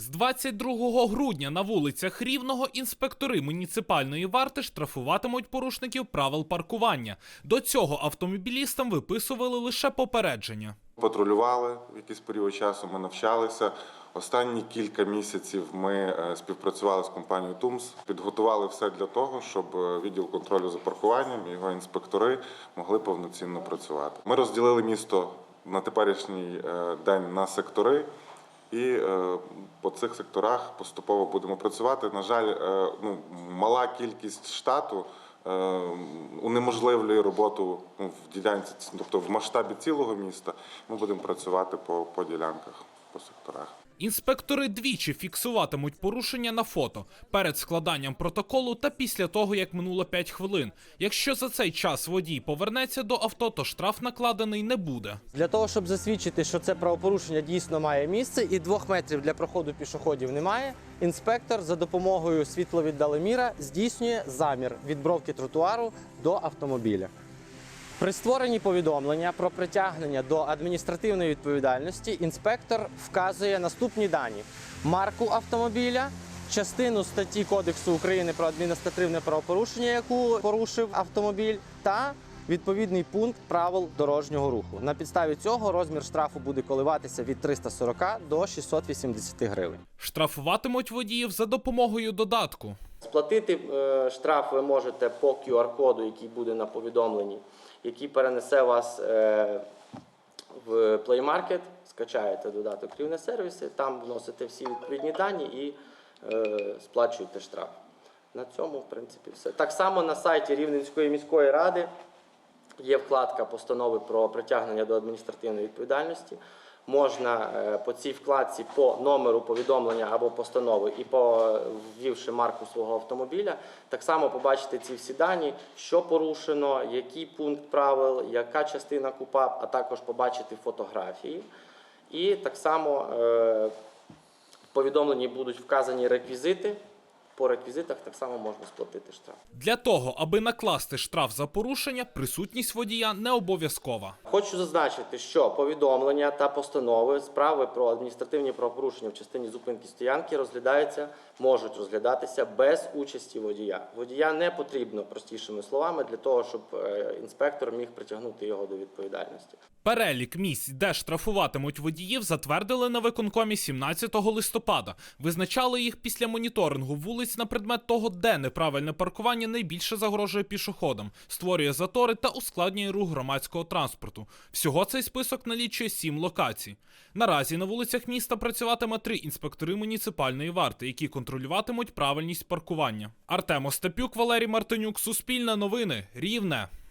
З 22 грудня на вулицях Рівного інспектори муніципальної варти штрафуватимуть порушників правил паркування. До цього автомобілістам виписували лише попередження. Патрулювали в якийсь період часу, ми навчалися. Останні кілька місяців ми е, співпрацювали з компанією ТУМС, підготували все для того, щоб е, відділ контролю за паркуванням і його інспектори могли повноцінно працювати. Ми розділили місто на теперішній е, день на сектори. І е, по цих секторах поступово будемо працювати. На жаль, е, ну, мала кількість штату е, унеможливлює роботу ну, в ділянці, тобто в масштабі цілого міста. Ми будемо працювати по, по ділянках, по секторах. Інспектори двічі фіксуватимуть порушення на фото перед складанням протоколу та після того, як минуло 5 хвилин. Якщо за цей час водій повернеться до авто, то штраф накладений не буде. Для того, щоб засвідчити, що це правопорушення дійсно має місце, і двох метрів для проходу пішоходів немає, інспектор за допомогою світловіддалеміра здійснює замір від бровки тротуару до автомобіля. При створенні повідомлення про притягнення до адміністративної відповідальності інспектор вказує наступні дані: марку автомобіля, частину статті Кодексу України про адміністративне правопорушення, яку порушив автомобіль, та відповідний пункт правил дорожнього руху. На підставі цього розмір штрафу буде коливатися від 340 до 680 гривень. Штрафуватимуть водіїв за допомогою додатку. Сплатити е, штраф ви можете по QR-коду, який буде на повідомленні, який перенесе вас е, в Play Market, скачаєте додаток рівне сервіси, там вносите всі відповідні дані і е, сплачуєте штраф. На цьому, в принципі, все. Так само на сайті Рівненської міської ради є вкладка постанови про притягнення до адміністративної відповідальності. Можна е, по цій вкладці по номеру повідомлення або постанови і по ввівши марку свого автомобіля, так само побачити ці всі дані, що порушено, який пункт правил, яка частина КУПАП, а також побачити фотографії. І так само е, в повідомленні будуть вказані реквізити. По реквізитах так само можна сплатити штраф. Для того, аби накласти штраф за порушення, присутність водія не обов'язкова. Хочу зазначити, що повідомлення та постанови справи про адміністративні правопорушення в частині зупинки стоянки розглядаються, можуть розглядатися без участі водія. Водія не потрібно простішими словами для того, щоб е, інспектор міг притягнути його до відповідальності. Перелік місць, де штрафуватимуть водіїв, затвердили на виконкомі 17 листопада. Визначали їх після моніторингу вулиць на предмет того, де неправильне паркування найбільше загрожує пішоходам, створює затори та ускладнює рух громадського транспорту. Всього цей список налічує сім локацій. Наразі на вулицях міста працюватиме три інспектори муніципальної варти, які контролюватимуть правильність паркування. Артем Остапюк, Валерій Мартинюк, Суспільне новини, Рівне.